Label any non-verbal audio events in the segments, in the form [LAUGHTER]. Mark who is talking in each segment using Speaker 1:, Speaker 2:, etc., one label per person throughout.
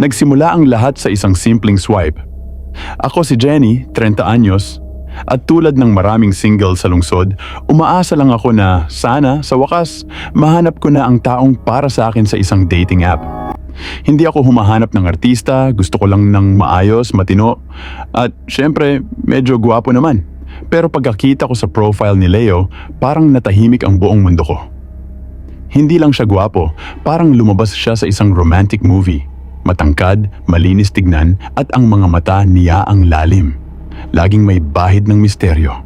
Speaker 1: Nagsimula ang lahat sa isang simpleng swipe. Ako si Jenny, 30 anyos, at tulad ng maraming single sa lungsod, umaasa lang ako na sana, sa wakas, mahanap ko na ang taong para sa akin sa isang dating app. Hindi ako humahanap ng artista, gusto ko lang ng maayos, matino, at syempre, medyo gwapo naman. Pero pagkakita ko sa profile ni Leo, parang natahimik ang buong mundo ko. Hindi lang siya gwapo, parang lumabas siya sa isang romantic movie. Matangkad, malinis tignan at ang mga mata niya ang lalim. Laging may bahid ng misteryo.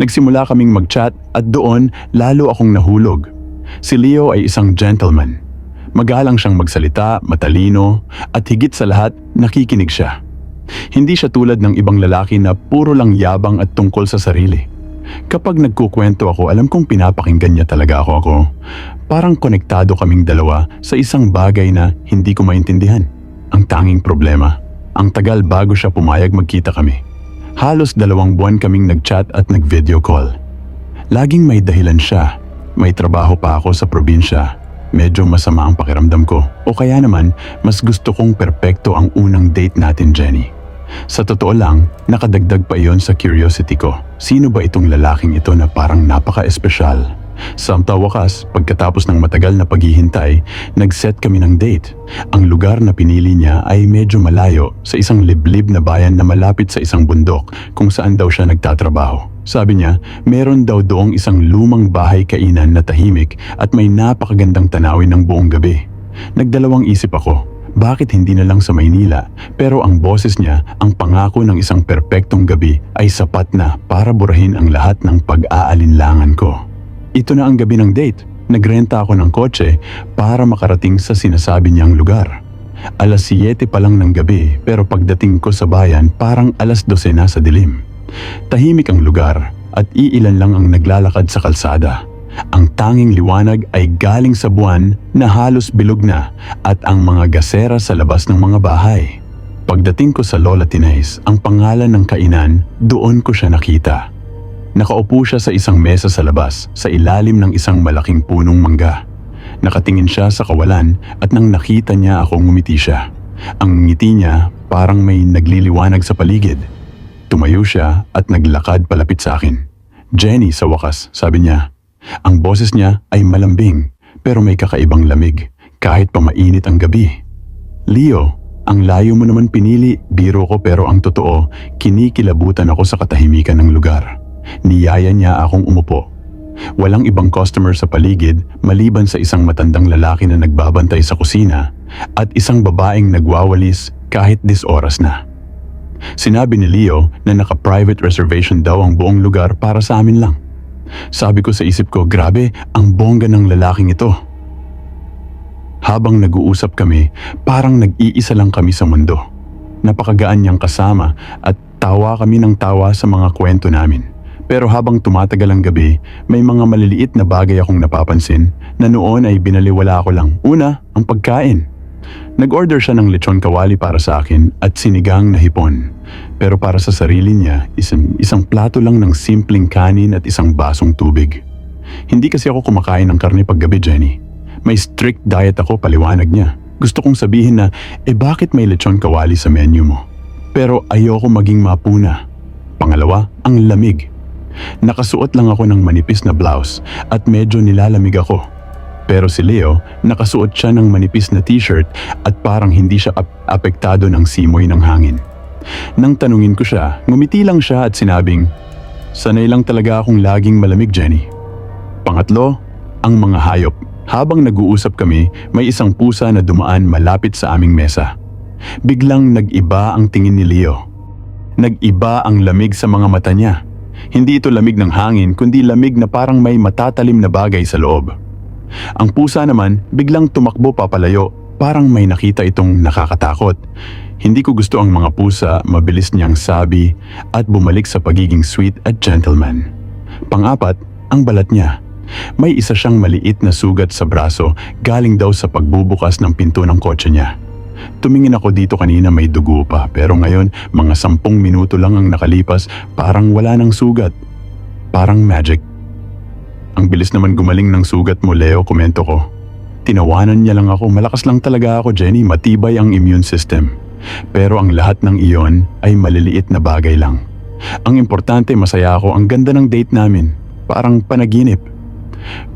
Speaker 1: Nagsimula kaming mag-chat at doon lalo akong nahulog. Si Leo ay isang gentleman. Magalang siyang magsalita, matalino, at higit sa lahat, nakikinig siya. Hindi siya tulad ng ibang lalaki na puro lang yabang at tungkol sa sarili. Kapag nagkukwento ako, alam kong pinapakinggan niya talaga ako ako. Parang konektado kaming dalawa sa isang bagay na hindi ko maintindihan. Ang tanging problema, ang tagal bago siya pumayag magkita kami. Halos dalawang buwan kaming nag-chat at nag-video call. Laging may dahilan siya. May trabaho pa ako sa probinsya. Medyo masama ang pakiramdam ko. O kaya naman, mas gusto kong perpekto ang unang date natin, Jenny. Sa totoo lang, nakadagdag pa iyon sa curiosity ko. Sino ba itong lalaking ito na parang napaka-espesyal? Sa wakas, pagkatapos ng matagal na paghihintay, nag-set kami ng date. Ang lugar na pinili niya ay medyo malayo sa isang liblib na bayan na malapit sa isang bundok kung saan daw siya nagtatrabaho. Sabi niya, meron daw doong isang lumang bahay kainan na tahimik at may napakagandang tanawin ng buong gabi. Nagdalawang isip ako, bakit hindi na lang sa Maynila? Pero ang boses niya, ang pangako ng isang perpektong gabi ay sapat na para burahin ang lahat ng pag-aalinlangan ko. Ito na ang gabi ng date. Nagrenta ako ng kotse para makarating sa sinasabi niyang lugar. Alas 7 pa lang ng gabi pero pagdating ko sa bayan parang alas 12 na sa dilim. Tahimik ang lugar at iilan lang ang naglalakad sa kalsada. Ang tanging liwanag ay galing sa buwan na halos bilog na at ang mga gasera sa labas ng mga bahay. Pagdating ko sa Lola Tinais, ang pangalan ng kainan, doon ko siya nakita. Nakaupo siya sa isang mesa sa labas, sa ilalim ng isang malaking punong mangga. Nakatingin siya sa kawalan at nang nakita niya ako ngumiti siya. Ang ngiti niya parang may nagliliwanag sa paligid. Tumayo siya at naglakad palapit sa akin. Jenny sa wakas, sabi niya. Ang boses niya ay malambing pero may kakaibang lamig kahit pa mainit ang gabi. Leo, ang layo mo naman pinili, biro ko pero ang totoo, kinikilabutan ako sa katahimikan ng lugar. Niyaya niya akong umupo. Walang ibang customer sa paligid maliban sa isang matandang lalaki na nagbabantay sa kusina at isang babaeng nagwawalis kahit dis oras na. Sinabi ni Leo na naka-private reservation daw ang buong lugar para sa amin lang. Sabi ko sa isip ko, grabe, ang bongga ng lalaking ito. Habang nag-uusap kami, parang nag-iisa lang kami sa mundo. Napakagaan niyang kasama at tawa kami ng tawa sa mga kwento namin. Pero habang tumatagal ang gabi, may mga maliliit na bagay akong napapansin na noon ay binaliwala ko lang. Una, ang pagkain. Nag-order siya ng lechon kawali para sa akin at sinigang na hipon. Pero para sa sarili niya, isang, isang plato lang ng simpleng kanin at isang basong tubig. Hindi kasi ako kumakain ng karne paggabi, Jenny. May strict diet ako, paliwanag niya. Gusto kong sabihin na, eh bakit may lechon kawali sa menu mo? Pero ayoko maging mapuna. Pangalawa, ang lamig. Nakasuot lang ako ng manipis na blouse at medyo nilalamig ako. Pero si Leo, nakasuot siya ng manipis na t-shirt at parang hindi siya ap- apektado ng simoy ng hangin. Nang tanungin ko siya, ngumiti lang siya at sinabing, Sanay lang talaga akong laging malamig, Jenny. Pangatlo, ang mga hayop. Habang nag-uusap kami, may isang pusa na dumaan malapit sa aming mesa. Biglang nag-iba ang tingin ni Leo. Nag-iba ang lamig sa mga mata niya. Hindi ito lamig ng hangin kundi lamig na parang may matatalim na bagay sa loob. Ang pusa naman biglang tumakbo papalayo parang may nakita itong nakakatakot. Hindi ko gusto ang mga pusa mabilis niyang sabi at bumalik sa pagiging sweet at gentleman. Pangapat, ang balat niya. May isa siyang maliit na sugat sa braso galing daw sa pagbubukas ng pinto ng kotse niya. Tumingin ako dito kanina may dugo pa pero ngayon mga sampung minuto lang ang nakalipas parang wala ng sugat. Parang magic. Ang bilis naman gumaling ng sugat mo Leo, komento ko. Tinawanan niya lang ako, malakas lang talaga ako Jenny, matibay ang immune system. Pero ang lahat ng iyon ay maliliit na bagay lang. Ang importante masaya ako, ang ganda ng date namin. Parang panaginip.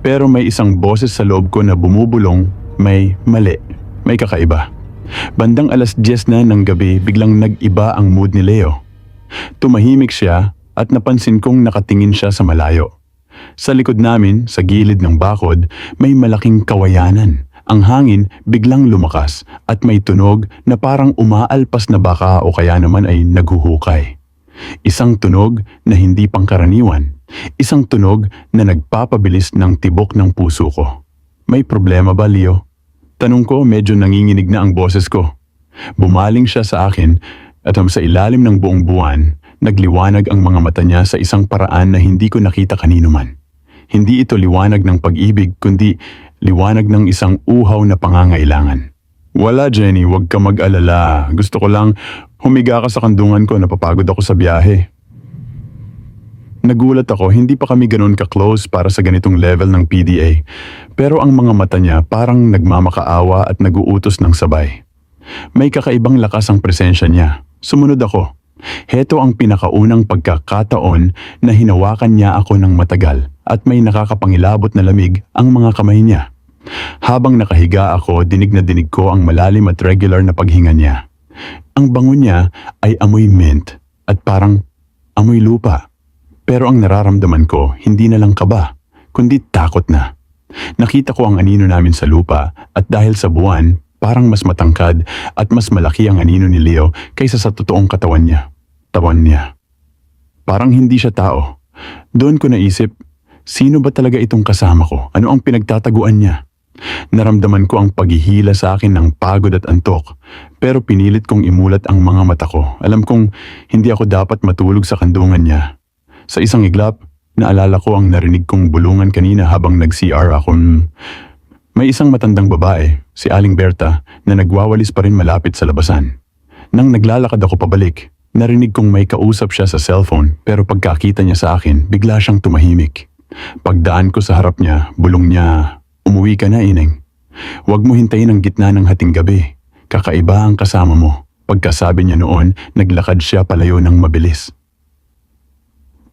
Speaker 1: Pero may isang boses sa loob ko na bumubulong, may mali, may kakaiba. Bandang alas 10 na ng gabi, biglang nag-iba ang mood ni Leo. Tumahimik siya at napansin kong nakatingin siya sa malayo. Sa likod namin, sa gilid ng bakod, may malaking kawayanan. Ang hangin biglang lumakas at may tunog na parang umaalpas na baka o kaya naman ay naghuhukay. Isang tunog na hindi pangkaraniwan. Isang tunog na nagpapabilis ng tibok ng puso ko. May problema ba, Leo? Tanong ko, medyo nanginginig na ang boses ko. Bumaling siya sa akin at sa ilalim ng buong buwan, nagliwanag ang mga mata niya sa isang paraan na hindi ko nakita kanino man. Hindi ito liwanag ng pag-ibig, kundi liwanag ng isang uhaw na pangangailangan. Wala, Jenny, huwag ka mag-alala. Gusto ko lang humiga ka sa kandungan ko, napapagod ako sa biyahe. Nagulat ako, hindi pa kami ganun ka-close para sa ganitong level ng PDA. Pero ang mga mata niya parang nagmamakaawa at naguutos ng sabay. May kakaibang lakas ang presensya niya. Sumunod ako. Heto ang pinakaunang pagkakataon na hinawakan niya ako ng matagal at may nakakapangilabot na lamig ang mga kamay niya. Habang nakahiga ako, dinig na dinig ko ang malalim at regular na paghinga niya. Ang bango niya ay amoy mint at parang amoy lupa. Pero ang nararamdaman ko, hindi na lang kaba, kundi takot na. Nakita ko ang anino namin sa lupa at dahil sa buwan, parang mas matangkad at mas malaki ang anino ni Leo kaysa sa totoong katawan niya. Tawan niya. Parang hindi siya tao. Doon ko naisip, sino ba talaga itong kasama ko? Ano ang pinagtataguan niya? Naramdaman ko ang paghihila sa akin ng pagod at antok, pero pinilit kong imulat ang mga mata ko. Alam kong hindi ako dapat matulog sa kandungan niya. Sa isang iglap, naalala ko ang narinig kong bulungan kanina habang nag-CR ako. May isang matandang babae, si Aling Berta, na nagwawalis pa rin malapit sa labasan. Nang naglalakad ako pabalik, narinig kong may kausap siya sa cellphone pero pagkakita niya sa akin, bigla siyang tumahimik. Pagdaan ko sa harap niya, bulong niya, umuwi ka na ineng. Huwag mo hintayin ang gitna ng hating gabi. Kakaiba ang kasama mo. Pagkasabi niya noon, naglakad siya palayo ng mabilis.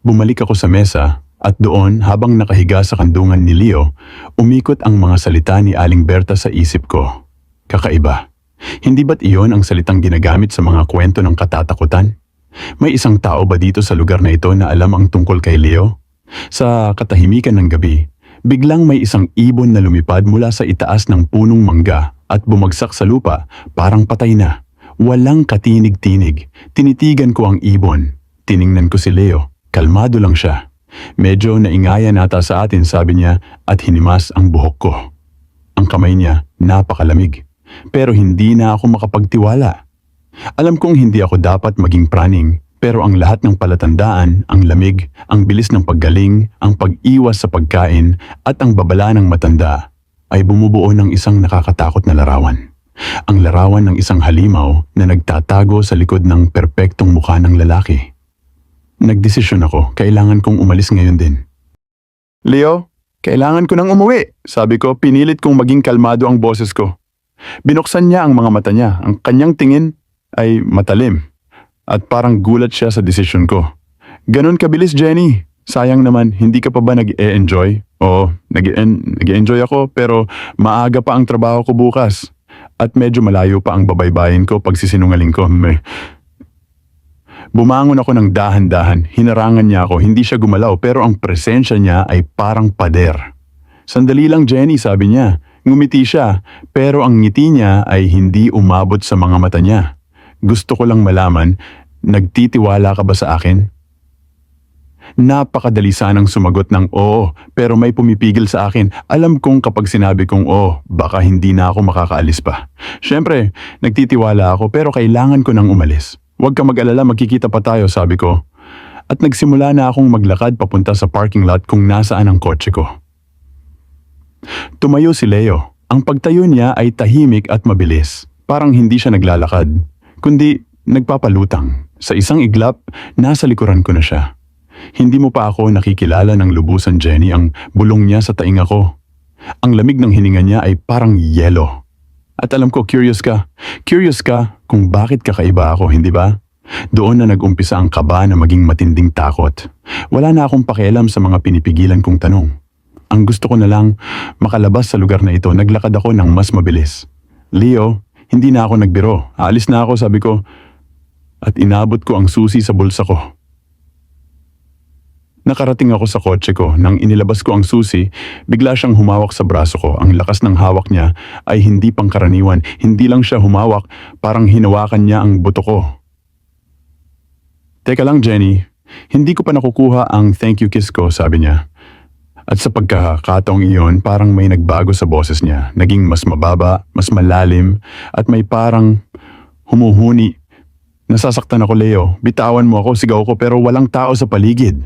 Speaker 1: Bumalik ako sa mesa at doon habang nakahiga sa kandungan ni Leo, umikot ang mga salita ni Aling Berta sa isip ko. Kakaiba. Hindi ba't iyon ang salitang ginagamit sa mga kwento ng katatakutan? May isang tao ba dito sa lugar na ito na alam ang tungkol kay Leo? Sa katahimikan ng gabi, biglang may isang ibon na lumipad mula sa itaas ng punong mangga at bumagsak sa lupa parang patay na. Walang katinig-tinig. Tinitigan ko ang ibon. Tiningnan ko si Leo. Kalmado lang siya. Medyo naingaya nata sa atin sabi niya at hinimas ang buhok ko. Ang kamay niya napakalamig. Pero hindi na ako makapagtiwala. Alam kong hindi ako dapat maging praning pero ang lahat ng palatandaan, ang lamig, ang bilis ng paggaling, ang pag-iwas sa pagkain at ang babala ng matanda ay bumubuo ng isang nakakatakot na larawan. Ang larawan ng isang halimaw na nagtatago sa likod ng perpektong mukha ng lalaki. Nagdesisyon ako, kailangan kong umalis ngayon din. Leo, kailangan ko nang umuwi. Sabi ko, pinilit kong maging kalmado ang boses ko. Binuksan niya ang mga mata niya. Ang kanyang tingin ay matalim. At parang gulat siya sa desisyon ko. Ganon kabilis, Jenny. Sayang naman, hindi ka pa ba nag-e-enjoy? Oo, nag-e-enjoy ako pero maaga pa ang trabaho ko bukas. At medyo malayo pa ang babaybayin ko pag sisinungaling ko. May... Bumangon ako ng dahan-dahan, hinarangan niya ako, hindi siya gumalaw pero ang presensya niya ay parang pader. Sandali lang Jenny, sabi niya. Ngumiti siya, pero ang ngiti niya ay hindi umabot sa mga mata niya. Gusto ko lang malaman, nagtitiwala ka ba sa akin? Napakadali sanang sumagot ng oo, pero may pumipigil sa akin. Alam kong kapag sinabi kong oo, baka hindi na ako makakaalis pa. Siyempre, nagtitiwala ako pero kailangan ko nang umalis. Huwag ka mag-alala, magkikita pa tayo, sabi ko. At nagsimula na akong maglakad papunta sa parking lot kung nasaan ang kotse ko. Tumayo si Leo. Ang pagtayo niya ay tahimik at mabilis. Parang hindi siya naglalakad, kundi nagpapalutang. Sa isang iglap, nasa likuran ko na siya. Hindi mo pa ako nakikilala ng lubusan, Jenny, ang bulong niya sa tainga ko. Ang lamig ng hininga niya ay parang yelo. At alam ko, curious ka. Curious ka kung bakit kakaiba ako, hindi ba? Doon na nag-umpisa ang kaba na maging matinding takot. Wala na akong pakialam sa mga pinipigilan kong tanong. Ang gusto ko na lang, makalabas sa lugar na ito, naglakad ako ng mas mabilis. Leo, hindi na ako nagbiro. Aalis na ako, sabi ko. At inabot ko ang susi sa bulsa ko. Nakarating ako sa kotse ko. Nang inilabas ko ang susi, bigla siyang humawak sa braso ko. Ang lakas ng hawak niya ay hindi pangkaraniwan. Hindi lang siya humawak, parang hinawakan niya ang buto ko. Teka lang Jenny, hindi ko pa nakukuha ang thank you kiss ko, sabi niya. At sa pagkakataong iyon, parang may nagbago sa boses niya. Naging mas mababa, mas malalim, at may parang humuhuni. Nasasaktan ako, Leo. Bitawan mo ako, sigaw ko, pero walang tao sa paligid.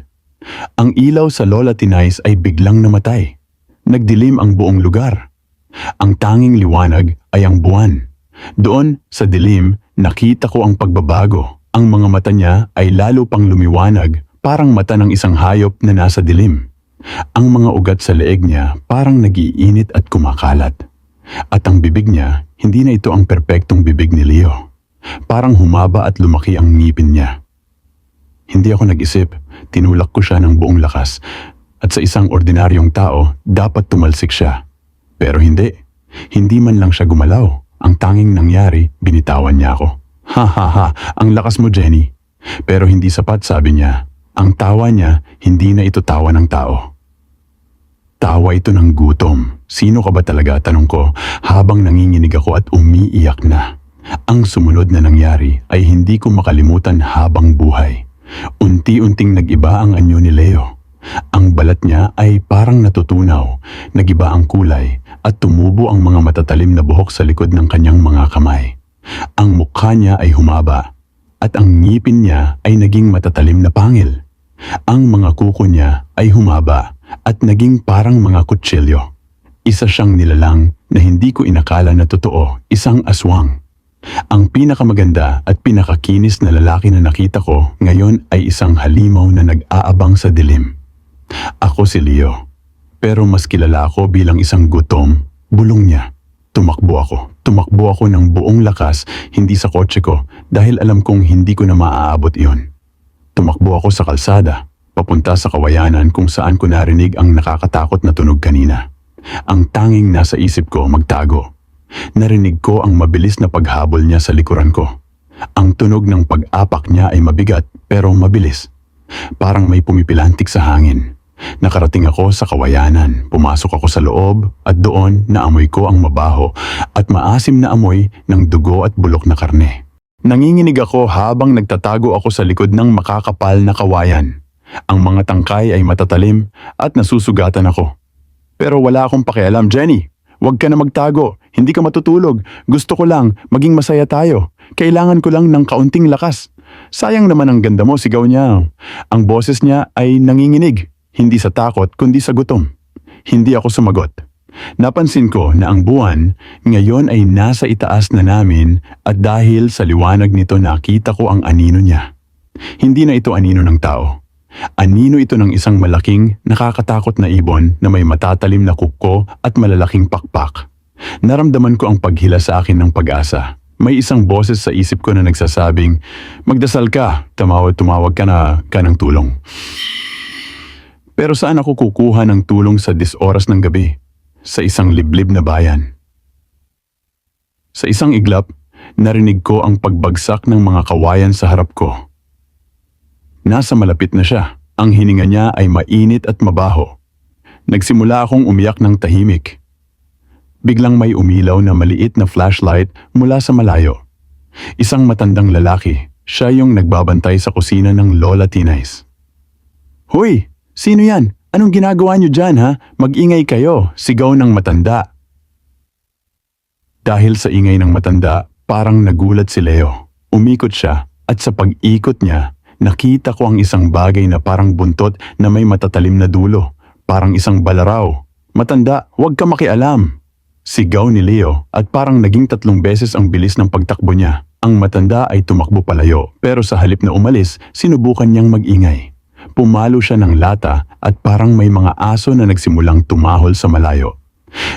Speaker 1: Ang ilaw sa Lola Tinay's ay biglang namatay. Nagdilim ang buong lugar. Ang tanging liwanag ay ang buwan. Doon, sa dilim, nakita ko ang pagbabago. Ang mga mata niya ay lalo pang lumiwanag, parang mata ng isang hayop na nasa dilim. Ang mga ugat sa leeg niya parang nagiinit at kumakalat. At ang bibig niya, hindi na ito ang perpektong bibig ni Leo. Parang humaba at lumaki ang ngipin niya. Hindi ako nag-isip, tinulak ko siya ng buong lakas. At sa isang ordinaryong tao, dapat tumalsik siya. Pero hindi. Hindi man lang siya gumalaw. Ang tanging nangyari, binitawan niya ako. [LAUGHS] Ha ha ha, ang lakas mo Jenny. Pero hindi sapat sabi niya. Ang tawa niya, hindi na ito tawa ng tao. Tawa ito ng gutom. Sino ka ba talaga, tanong ko, habang nanginginig ako at umiiyak na. Ang sumunod na nangyari ay hindi ko makalimutan habang buhay. Unti-unting nag-iba ang anyo ni Leo. Ang balat niya ay parang natutunaw, nagiba ang kulay at tumubo ang mga matatalim na buhok sa likod ng kanyang mga kamay. Ang mukha niya ay humaba at ang ngipin niya ay naging matatalim na pangil. Ang mga kuko niya ay humaba at naging parang mga kutsilyo. Isa siyang nilalang na hindi ko inakala na totoo, isang aswang. Ang pinakamaganda at pinakakinis na lalaki na nakita ko ngayon ay isang halimaw na nag-aabang sa dilim. Ako si Leo. Pero mas kilala ako bilang isang gutom, bulong niya. Tumakbo ako. Tumakbo ako ng buong lakas, hindi sa kotse ko, dahil alam kong hindi ko na maaabot iyon. Tumakbo ako sa kalsada, papunta sa kawayanan kung saan ko narinig ang nakakatakot na tunog kanina. Ang tanging nasa isip ko magtago. Narinig ko ang mabilis na paghabol niya sa likuran ko. Ang tunog ng pag-apak niya ay mabigat pero mabilis. Parang may pumipilantik sa hangin. Nakarating ako sa kawayanan, pumasok ako sa loob at doon naamoy ko ang mabaho at maasim na amoy ng dugo at bulok na karne. Nanginginig ako habang nagtatago ako sa likod ng makakapal na kawayan. Ang mga tangkay ay matatalim at nasusugatan ako. Pero wala akong pakialam, Jenny. Huwag ka na magtago. Hindi ka matutulog. Gusto ko lang, maging masaya tayo. Kailangan ko lang ng kaunting lakas. Sayang naman ang ganda mo, sigaw niya. Ang boses niya ay nanginginig. Hindi sa takot, kundi sa gutom. Hindi ako sumagot. Napansin ko na ang buwan ngayon ay nasa itaas na namin at dahil sa liwanag nito nakita ko ang anino niya. Hindi na ito anino ng tao. Anino ito ng isang malaking, nakakatakot na ibon na may matatalim na kuko at malalaking pakpak. Naramdaman ko ang paghila sa akin ng pag-asa. May isang boses sa isip ko na nagsasabing, Magdasal ka, tumawag-tumawag ka na ka ng tulong. Pero saan ako kukuha ng tulong sa disoras ng gabi? Sa isang liblib na bayan. Sa isang iglap, narinig ko ang pagbagsak ng mga kawayan sa harap ko. Nasa malapit na siya. Ang hininga niya ay mainit at mabaho. Nagsimula akong umiyak ng tahimik. Biglang may umilaw na maliit na flashlight mula sa malayo. Isang matandang lalaki, siya yung nagbabantay sa kusina ng Lola Tinay's. Hoy! Sino yan? Anong ginagawa niyo dyan ha? Mag-ingay kayo, sigaw ng matanda. Dahil sa ingay ng matanda, parang nagulat si Leo. Umikot siya at sa pag-ikot niya, nakita ko ang isang bagay na parang buntot na may matatalim na dulo. Parang isang balaraw. Matanda, huwag ka makialam. Sigaw ni Leo at parang naging tatlong beses ang bilis ng pagtakbo niya. Ang matanda ay tumakbo palayo pero sa halip na umalis, sinubukan niyang mag-ingay. Pumalo siya ng lata at parang may mga aso na nagsimulang tumahol sa malayo.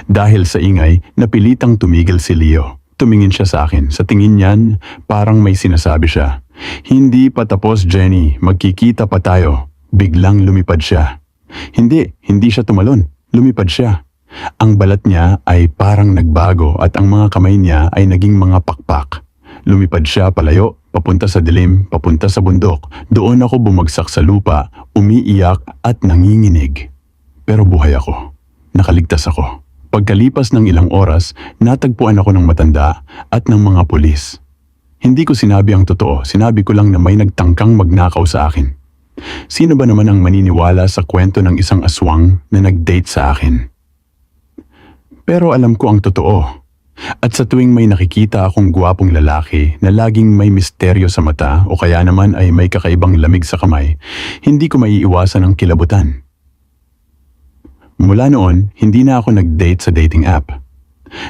Speaker 1: Dahil sa ingay, napilitang tumigil si Leo. Tumingin siya sa akin. Sa tingin niyan, parang may sinasabi siya. Hindi pa tapos, Jenny. Magkikita pa tayo. Biglang lumipad siya. Hindi, hindi siya tumalon. Lumipad siya. Ang balat niya ay parang nagbago at ang mga kamay niya ay naging mga pakpak. Lumipad siya palayo, papunta sa dilim, papunta sa bundok. Doon ako bumagsak sa lupa, umiiyak at nanginginig. Pero buhay ako. Nakaligtas ako. Pagkalipas ng ilang oras, natagpuan ako ng matanda at ng mga pulis. Hindi ko sinabi ang totoo, sinabi ko lang na may nagtangkang magnakaw sa akin. Sino ba naman ang maniniwala sa kwento ng isang aswang na nag-date sa akin? Pero alam ko ang totoo. At sa tuwing may nakikita akong gwapong lalaki na laging may misteryo sa mata o kaya naman ay may kakaibang lamig sa kamay, hindi ko maiiwasan ang kilabutan. Mula noon, hindi na ako nag-date sa dating app.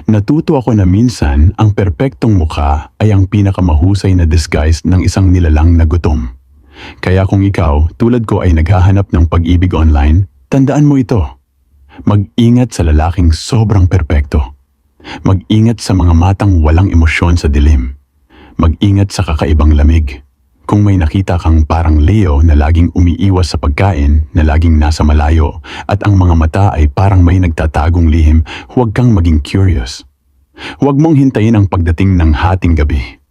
Speaker 1: Natuto ako na minsan ang perpektong mukha ay ang pinakamahusay na disguise ng isang nilalang na gutom. Kaya kung ikaw, tulad ko ay naghahanap ng pag-ibig online, tandaan mo ito. Mag-ingat sa lalaking sobrang perpekto. Mag-ingat sa mga matang walang emosyon sa dilim. Mag-ingat sa kakaibang lamig. Kung may nakita kang parang Leo na laging umiiwas sa pagkain, na laging nasa malayo, at ang mga mata ay parang may nagtatagong lihim, huwag kang maging curious. Huwag mong hintayin ang pagdating ng hating gabi.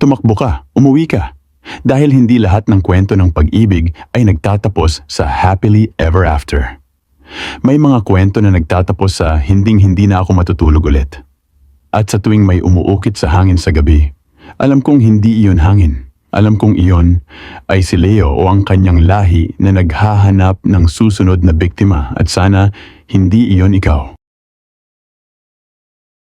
Speaker 1: Tumakbo ka, umuwi ka. Dahil hindi lahat ng kwento ng pag-ibig ay nagtatapos sa happily ever after. May mga kwento na nagtatapos sa hinding-hindi na ako matutulog ulit. At sa tuwing may umuukit sa hangin sa gabi, alam kong hindi iyon hangin. Alam kong iyon ay si Leo o ang kanyang lahi na naghahanap ng susunod na biktima at sana hindi iyon ikaw.